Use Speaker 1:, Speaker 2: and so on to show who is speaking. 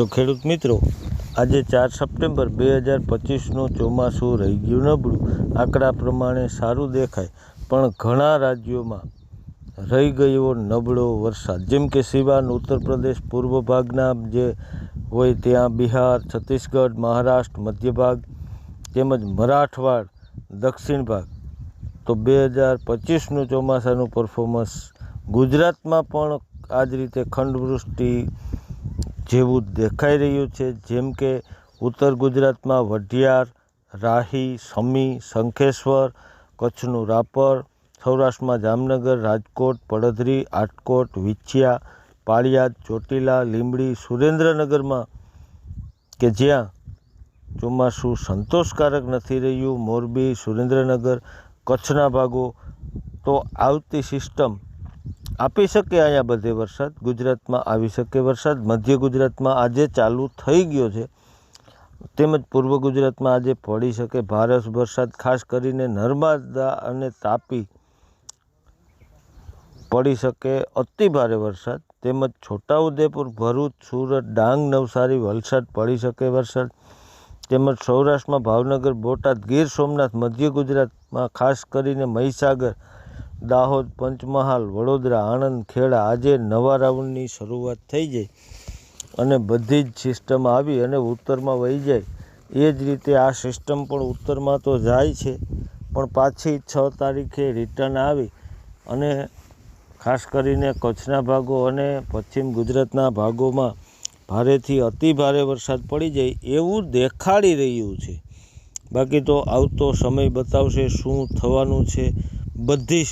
Speaker 1: તો ખેડૂત મિત્રો, આજે ચાર સપ્ટેમ્બર બે હજાર પચીસનું ચોમાસું રહી ગયું નબળું. આંકડા પ્રમાણે સારું દેખાય, પણ ઘણા રાજ્યોમાં રહી ગયો નબળો વરસાદ. જેમ કે સિવાન ઉત્તર પ્રદેશ પૂર્વ ભાગના જે હોય ત્યાં બિહાર, છત્તીસગઢ, મહારાષ્ટ્ર મધ્ય ભાગ તેમજ મરાઠવાડ, દક્ષિણ ભાગ. તો બે હજાર પચીસનું ચોમાસાનું પરફોર્મન્સ ગુજરાતમાં પણ આ જ રીતે ખંડવૃષ્ટિ જેવું દેખાઈ રહ્યું છે, જેમ કે ઉત્તર ગુજરાતમાં વઢિયાર, રાહી, સમી, શંખેશ્વર, કચ્છનું રાપર, સૌરાષ્ટ્રમાં જામનગર, રાજકોટ, પડધરી, આટકોટ, વિછિયા, પાળિયાદ, ચોટીલા, લીંબડી, સુરેન્દ્રનગરમાં, કે જ્યાં ચોમાસું સંતોષકારક નથી રહ્યું, મોરબી, સુરેન્દ્રનગર, કચ્છના ભાગો, તો આવતી સિસ્ટમ આપી શકે અહીંયા બધે વરસાદ? ગુજરાતમાં આવી શકે વરસાદ? મધ્ય ગુજરાતમાં આજે ચાલુ થઈ ગયો છે. તેમજ પૂર્વ ગુજરાતમાં આજે પડી શકે ભારે વરસાદ, ખાસ કરીને નર્મદા અને તાપી પડી શકે અતિ ભારે વરસાદ. તેમજ છોટાઉદેપુર, ભરૂચ, સુરત, ડાંગ, નવસારી, વલસાડ પડી શકે વરસાદ. તેમજ સૌરાષ્ટ્રમાં ભાવનગર, બોટાદ, ગીર સોમનાથ, મધ્ય ગુજરાતમાં ખાસ કરીને મહીસાગર દાહોદ પંચમહાલ, વડોદરા, આણંદ, ખેડા આજે નવા રાઉન્ડની શરૂઆત થઈ જાય અને બધી જ સિસ્ટમ આવી અને ઉત્તરમાં વહી જાય. એ જ રીતે આ સિસ્ટમ પણ ઉત્તરમાં તો જાય છે, પણ પાછી છ તારીખે રિટર્ન આવી અને ખાસ કરીને કચ્છના ભાગો અને પશ્ચિમ ગુજરાતના ભાગોમાં ભારેથી અતિ ભારે વરસાદ પડી જાય એવું દેખાડી રહ્યું છે. બાકી તો આવતો સમય બતાવશે શું થવાનું છે, બધી